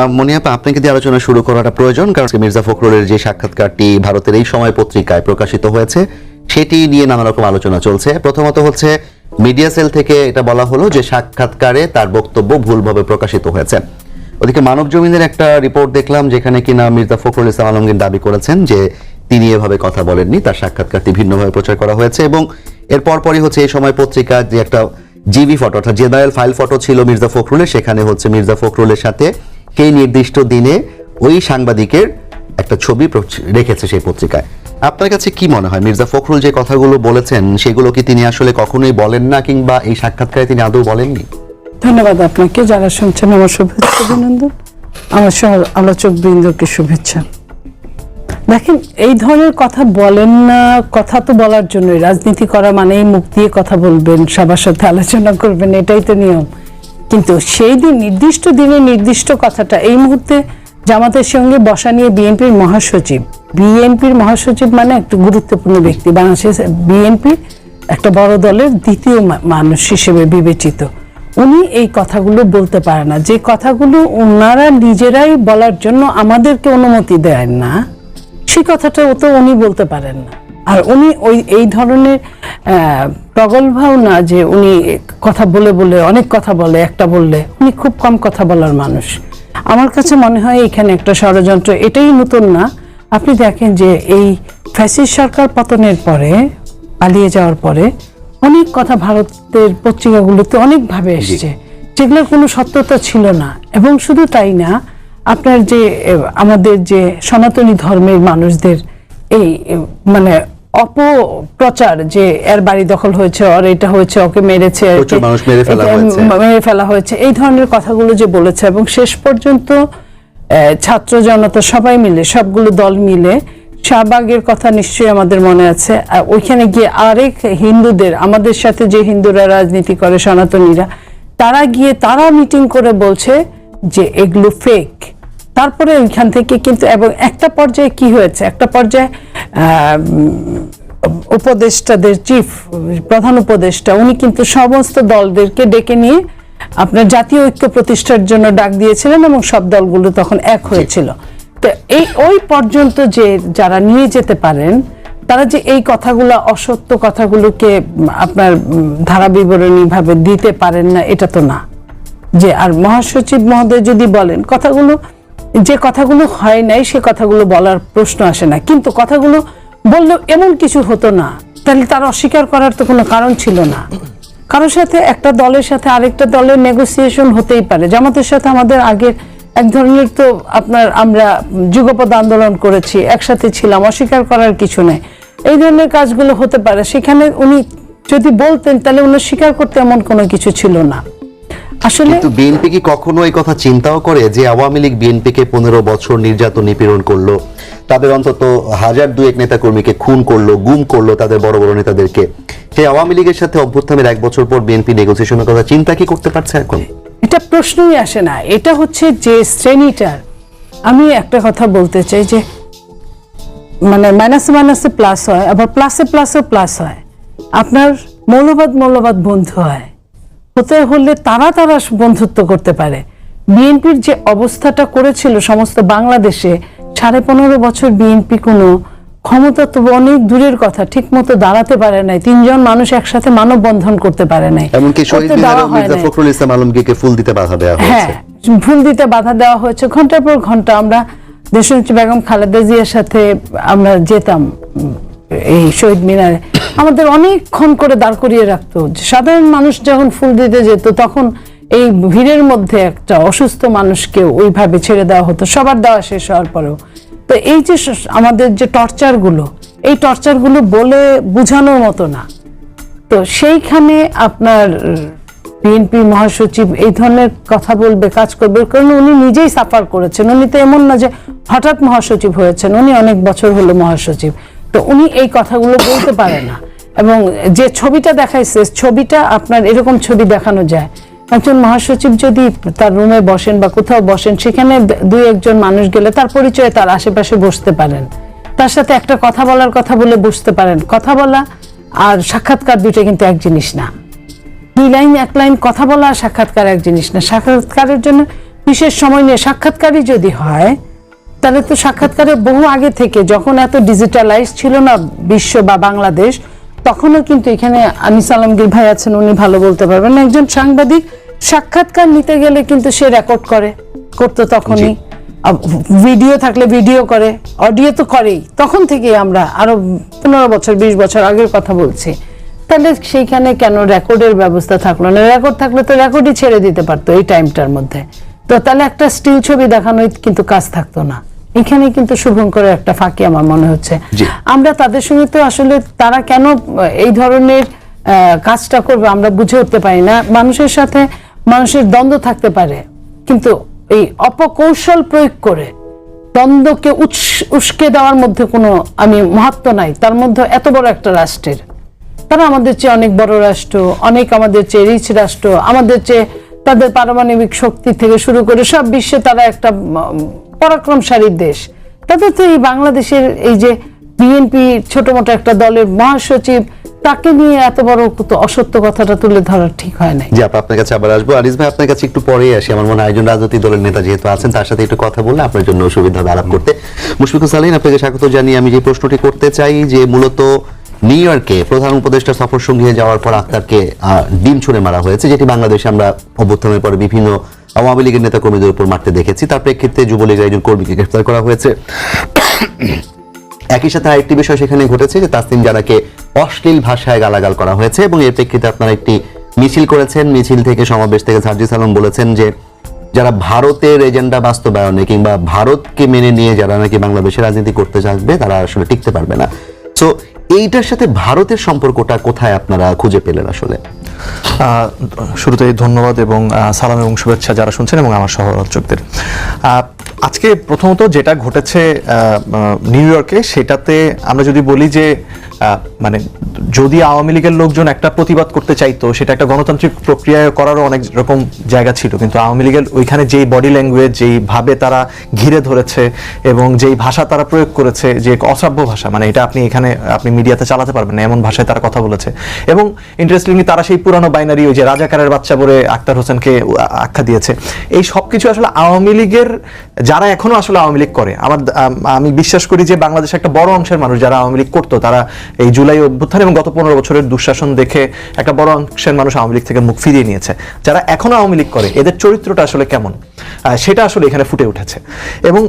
আহ, মনিয়াপা আপনাকে দিয়ে আলোচনা শুরু করাটা প্রয়োজন কারণ মির্জা ফখরুলের যে সাক্ষাৎকারটি ভারতের এই সময় পত্রিকায় প্রকাশিত হয়েছে সেটি নিয়ে নানা রকম আলোচনা চলছে। প্রথমত হচ্ছে মিডিয়া সেল থেকে এটা বলা হলো যে সাক্ষাৎকারে তার বক্তব্য ভুলভাবে প্রকাশিত হয়েছে। ওদিকে মানব জমিনের একটা রিপোর্ট দেখলাম যেখানে কিনা মির্জা ফখরুল ইসলাম আলমগীর দাবি করেছেন যে তিনি এভাবে কথা বলেননি তার সাক্ষাৎকারটি ভিন্নভাবে প্রচার করা হয়েছে এবং এর পরপরই হচ্ছে এই সময় পত্রিকা যে একটা জিবি ফটো অর্থাৎ জেনারেল ফাইল ফটো ছিল মির্জা ফখরুলের সেখানে হচ্ছে মির্জা ফখরুলের সাথে সেই নির্দিষ্ট দিনে ওই সাংবাদিকের একটা ছবি রেখেছে সেই পত্রিকায়। আপনার কাছে কি মনে হয়? মির্জা ফখরুল যে কথাগুলো বলেছেন, সেগুলো কি তিনি আসলে কখনোই বলেন না কিংবা এই সাক্ষাৎকারে তিনি আদৌ বলেননি? ধন্যবাদ আপনাকে। যারা শুনছেন, আমার শুভেচ্ছা অভিনন্দন। আমার সহ আলোচক বৃন্দকে শুভেচ্ছা। দেখেন, এই ধরনের কথা বলেন না, কথা তো বলার জন্যই। রাজনীতি করা মানেই মুখ দিয়ে কথা বলবেন, সবার সাথে আলোচনা করবেন, এটাই তো নিয়ম। কিন্তু সেই দিন নির্দিষ্ট দিনে নির্দিষ্ট কথাটা এই মুহূর্তে জামাতের সঙ্গে বসা নিয়ে বিএনপির মহাসচিব। বিএনপির মহাসচিব মানে একটা গুরুত্বপূর্ণ ব্যক্তি বাংলাদেশের বিএনপি একটা বড় দলের দ্বিতীয় মানুষ হিসেবে বিবেচিত। উনি এই কথাগুলো বলতে পারে না। যে কথাগুলো ওনারা নিজেরাই বলার জন্য আমাদেরকে অনুমতি দেয় না সেই কথাটা তো উনি বলতে পারেন না। আর উনি ওই এই ধরনের প্রগল্ভাও না যে উনি কথা বলে বলে অনেক কথা বলে একটা বললে উনি খুব কম কথা বলার মানুষ। আমার কাছে মনে হয় এখানে একটা ষড়যন্ত্র এটাই নতুন না। আপনি দেখেন যে এই ফ্যাসিস্ট সরকার পতনের পরে পালিয়ে যাওয়ার পরে অনেক কথা ভারতের পত্রিকাগুলোতে অনেকভাবে এসছে যেগুলোর কোনো সত্যতা ছিল না। এবং শুধু তাই না আপনার যে আমাদের যে সনাতনী ধর্মের মানুষদের এই মানে অপপ্রচার যে এর বাড়ি দখল হয়েছে আর এটা হয়েছে ওকে মেরেছে মেরে ফেলা হয়েছে। এই ধরনের কথাগুলো যে বলেছে এবং শেষ পর্যন্ত ছাত্র জনতা সবাই মিলে সবগুলো দল মিলে শাহবাগের কথা নিশ্চয়ই আমাদের মনে আছে। আর ওইখানে গিয়ে আরেক হিন্দুদের আমাদের সাথে যে হিন্দুরা রাজনীতি করে সনাতনীরা তারা গিয়ে তারা মিটিং করে বলছে যে এগুলো ফেক তারপরে ওইখান থেকে কিন্তু এবং একটা পর্যায়ে কি হয়েছে? একটা পর্যায়ে উপদেষ্টাদের চিফ প্রধান উপদেষ্টা উনি কিন্তু সমস্ত দলদেরকে ডেকে নিয়ে আপনার জাতীয় ঐক্য প্রতিষ্ঠার জন্য ডাক দিয়েছিলেন এবং সব দলগুলো তখন এক হয়েছিল। তো এই ওই পর্যন্ত যে যারা নিয়ে যেতে পারেন তারা যে এই কথাগুলো অসত্য কথাগুলোকে আপনার ধারা বিবরণী ভাবে দিতে পারেন না এটা তো না। যে আর মহাসচিব মহোদয় যদি বলেন কথাগুলো যে কথাগুলো হয় নাই, সে কথাগুলো বলার প্রশ্ন আসে না। কিন্তু কথাগুলো বললেও এমন কিছু হতো না। তাহলে তার অস্বীকার করার তো কোনো কারণ ছিল না। কারোর সাথে একটা দলের সাথে আরেকটা দলের নেগোসিয়েশন হতেই পারে। জামাতের সাথে আমাদের আগের এক ধরনের তো আপনার আমরা যুগপদ আন্দোলন করেছি, একসাথে ছিলাম, অস্বীকার করার কিছু নেই। এই ধরনের কাজগুলো হতে পারে। সেখানে উনি যদি বলতেন, তাহলে উনি স্বীকার করতে এমন কোনো কিছু ছিল না। আসলে কিন্তু বিএনপি কি কখনো এই কথা চিন্তাও করে যে আওয়ামী লীগ বিএনপিকে পনেরো বছর নির্যাতন নিপীড়ন করল? তাদের অন্তত হাজার দুয়েক নেতা কর্মীকে খুন করল গুম করল তাদের বড় বড় নেতাদেরকে। সেই আওয়ামী লীগের সাথে অভ্যুত্থানের এক বছর পর বিএনপি নেগোসিয়েশনের কথা চিন্তা কি করতে পারছে এখন? এটা প্রশ্নই আসে না। এটা হচ্ছে যে শ্রেণীটার। আমি একটা কথা বলতে চাই যে মানে মাইনাসে মাইনাসে প্লাস হয় আবার প্লাসে প্লাসে প্লাস হয়। আপনার মৌলবাদ মৌলবাদ বন্ধু হয়। হতে হলে তারা তারা বন্ধুত্ব করতে পারে। বিএনপির যে অবস্থাটা করেছিল সমস্ত বাংলাদেশে সাড়ে পনেরো বছর বিএনপি কোনো ক্ষমতা তো অনেক দূরের কথা ঠিক মতো দাঁড়াতে পারে নাই তিনজন মানুষ একসাথে মানববন্ধন করতে পারে নাই। এমনকি শহীদ করতে দেওয়া মিনারেও হয় মির্জা ফখরুল ইসলাম আলমগীরকে ফুল দিতে বাধা দেওয়া হ্যাঁ হয়েছে দিতে বাধা দেওয়া হয়েছে। ঘণ্টার পর ঘণ্টা আমরা দেশনেত্রী বেগম খালেদা জিয়ার সাথে আমরা যেতাম এই শহীদ মিনারে। আমাদের অনেকক্ষণ করে দাঁড় করিয়ে রাখতো। সাধারণ মানুষ যখন ফুল দিতে যেত, তখন এই ভিড়ের মধ্যে একটা অসুস্থ মানুষকে ওইভাবে ছেড়ে দেওয়া হতো। সবার দেওয়া শেষ হওয়ার পরেও। তো এই যে আমাদের যে টর্চারগুলো এই টর্চারগুলো বলে বোঝানোর মতো না। তো সেইখানে আপনার বিএনপি মহাসচিব এই ধরনের কথা বলবে, কাজ করবে, কারণ উনি নিজেই সাফার করেছেন। উনি তো এমন না যে হঠাৎ মহাসচিব হয়েছেন। উনি অনেক বছর হলো মহাসচিব। তো উনি এই কথাগুলো বলতে পারে না। এবং যে ছবিটা দেখাইছে, ছবিটা আপনার এরকম ছবি দেখানো যায়। একজন মহাসচিব যদি তার রুমে বসেন বা কোথাও বসেন, সেখানে দুই একজন মানুষ গেলে তার পরিচয়ে তার আশেপাশে বসতে পারেন। তার সাথে একটা কথা বলার কথা বলে বুঝতে পারেন। কথা বলা আর সাক্ষাৎকার দুটো কিন্তু এক জিনিস না। দুই লাইন, এক লাইন কথা বলা আর সাক্ষাৎকার এক জিনিস না। সাক্ষাৎকারের জন্য বিশেষ সময় নিয়ে সাক্ষাৎকারই যদি হয় তাহলে তো সাক্ষাৎকারের বহু আগে থেকে যখন এত ডিজিটালাইজ ছিল না বিশ্ব বা বাংলাদেশ তখনও কিন্তু এখানে আনিস আলমগীর ভাই আছেন উনি ভালো বলতে পারবেন একজন সাংবাদিক সাক্ষাৎকার নিতে গেলে কিন্তু সে রেকর্ড করে করতো তখনই। ভিডিও থাকলে ভিডিও করে অডিও তো করেই। তখন থেকেই আমরা আরও পনেরো বছর বিশ বছর আগের কথা বলছি। তাহলে সেইখানে কেন রেকর্ডের ব্যবস্থা থাকল না? রেকর্ড থাকলে তো রেকর্ডই ছেড়ে দিতে পারতো এই টাইমটার মধ্যে। তো তাহলে একটা স্টিল ছবি দেখানোই কিন্তু কাজ থাকতো না। এখানে কিন্তু শুভঙ্করের একটা ফাঁকি আমার মনে হচ্ছে। আমরা তাদের সঙ্গে তো আসলে তারা কেন এই ধরনের কাজটা করবে আমরা বুঝে উঠতে পারি না। মানুষের সাথে মানুষের দ্বন্দ্ব থাকতে পারে কিন্তু এই অপকৌশল প্রয়োগ করে দ্বন্দ্বকে উস্কে দেওয়ার মধ্যে কোনো আমি মহাত্ম নাই। তার মধ্যে এত বড় একটা রাষ্ট্রের। তারা আমাদের চেয়ে অনেক বড় রাষ্ট্র অনেক আমাদের চেয়ে রিচ রাষ্ট্র আমাদের চেয়ে তাদের পারমাণবিক শক্তি থেকে শুরু করে সব বিশ্বে তারা একটা পরাক্রমশালী দেশ। তাদের তো এই বাংলাদেশের এই যে বিএনপি ছোট মোটো একটা দলের মহাসচিব, তাকে নিয়ে এত বড় অসত্য কথাটা তুলে ধরা ঠিক হয় নাই। জি, আপা, আপনার কাছে আবার আসব। আনিস ভাই আপনার কাছে একটু পরেই আসি। আমার মনে হয় রাজনৈতিক দলের নেতা যেহেতু আছেন, তার সাথে একটু কথা বললে আপনার জন্য সুবিধা হবে আলাপ করতে। মুশফিকুল সালিন আপনাকে স্বাগত জানিয়ে আমি যে প্রশ্নটি করতে চাই, যে মূলত নিউ ইয়র্কে প্রধান উপদেষ্টা সফর সঙ্গিয়ে যাওয়ার পর আক্তারকে ডিম ছুঁড়ে মারা হয়েছে, যেটি বাংলাদেশে আমরা অভ্যুত্থানের পরে বিভিন্ন আওয়ামী লীগের নেতা কর্মীদের উপর মারতে দেখেছি। তার প্রেক্ষিতে যুবলীগের একজন কর্মীকে গ্রেফতার করা হয়েছে। একই সাথে আরেকটি বিষয় সেখানে ঘটেছে যে তাসলিম জানাকে অশ্লীল ভাষায় গালাগাল করা হয়েছে এবং এর প্রেক্ষিতে আপনারা একটি মিছিল করেছেন। মিছিল থেকে সমাবেশ থেকে সার্জিস আলম বলেছেন যে যারা ভারতের এজেন্ডা বাস্তবায়নে কিংবা ভারতকে মেনে নিয়ে যারা নাকি বাংলাদেশে রাজনীতি করতে চাইবে, তারা আসলে টিকতে পারবে না। তো এইটার সাথে ভারতের সম্পর্কটা কোথায় আপনারা খুঁজে পেলেন আসলে? আহ, শুরুতেই ধন্যবাদ এবং সালাম এবং শুভেচ্ছা যারা শুনছেন এবং আমার আহ, আজকে প্রথমত যেটা ঘটেছে নিউ ইয়র্কে সেটাতে আমরা যদি বলি যে মানে যদি আওয়ামী লীগের লোকজন একটা প্রতিবাদ করতে চাইতো সেটা একটা গণতান্ত্রিক প্রক্রিয়ায় করারও অনেক রকম জায়গা ছিল। কিন্তু আওয়ামী লীগের ওইখানে যেই বডি ল্যাঙ্গুয়েজ যেই ভাবে তারা ঘিরে ধরেছে এবং যেই ভাষা তারা প্রয়োগ করেছে যে অশ্রাব্য ভাষা মানে এটা আপনি এখানে আপনি মিডিয়াতে চালাতে পারবেন না এমন ভাষায় তারা কথা বলেছে। এবং ইন্টারেস্টিংলি তারা সেই পুরানো বাইনারি ওই যে রাজাকারের বাচ্চা বলে আক্তার হোসেনকে আখ্যা দিয়েছে। এই সব কিছু আসলে আওয়ামী লীগের যারা এখনও আসলে আওয়ামী লীগ করে আমার আম, বিশ্বাস করি যে বাংলাদেশে একটা বড় অংশের মানুষ যারা আওয়ামী লীগ করতো তারা এই জুলাই অভ্যুত্থান এবং গত পনেরো বছরের দুঃশাসন দেখে একটা বড় অংশের মানুষ আওয়ামী লীগ থেকে মুখ ফিরিয়ে নিয়েছে। যারা এখনও আওয়ামী লীগ করে এদের চরিত্রটা আসলে কেমন? সেটা আসলে এখানে ফুটে উঠেছে। এবং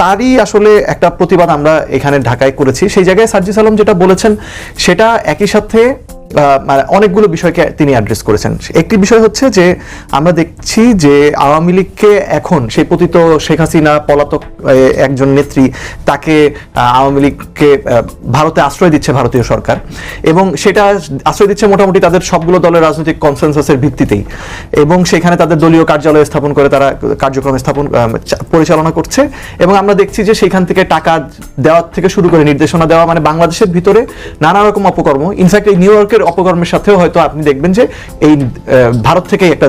তারই আসলে একটা প্রতিবাদ আমরা এখানে ঢাকায় করেছি। সেই জায়গায় সার্জিস আলম যেটা বলেছেন সেটা একই সাথে মানে অনেকগুলো বিষয়কে তিনি অ্যাড্রেস করেছেন। একটি বিষয় হচ্ছে যে, আমরা দেখছি যে আওয়ামী লীগকে এখন সেই পতিত শেখ হাসিনা পলাতক একজন নেত্রী, তাকে আওয়ামী লীগকে ভারতে আশ্রয় দিচ্ছে ভারতীয় সরকার এবং সেটা আশ্রয় দিচ্ছে মোটামুটি তাদের সবগুলো দলের রাজনৈতিক কনসেনসাসের ভিত্তিতেই এবং সেখানে তাদের দলীয় কার্যালয় স্থাপন করে তারা কার্যক্রম স্থাপন পরিচালনা করছে এবং আমরা দেখছি যে সেখান থেকে টাকা দেওয়ার থেকে শুরু করে নির্দেশনা দেওয়া মানে বাংলাদেশের ভিতরে নানা রকম অপকর্ম। ইনফ্যাক্ট এই নিউ ইয়র্কের অপকর্মের সাথেও হয়তো আপনি দেখবেন যে এই ভারত থেকেই একটা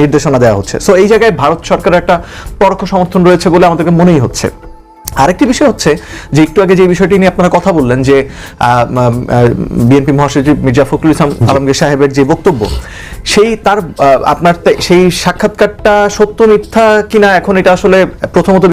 নির্দেশনা দেওয়া হচ্ছে। সো এই জায়গায় ভারত সরকারের একটা পরোক্ষ সমর্থন রয়েছে বলে আমাদেরকে মনেই হচ্ছে। আরেকটি বিষয় হচ্ছে যে একটু আগে যে বিষয়টি নিয়ে আপনারা কথা বললেন যে বিএনপি মহাসচিব মির্জা ফখরুল ইসলাম আলমগীর সাহেবের যে বক্তব্য সেই তার আপনার সেই সাক্ষাৎকারটা সত্য মিথ্যা কিনা এখন এটা আসলে প্রথমত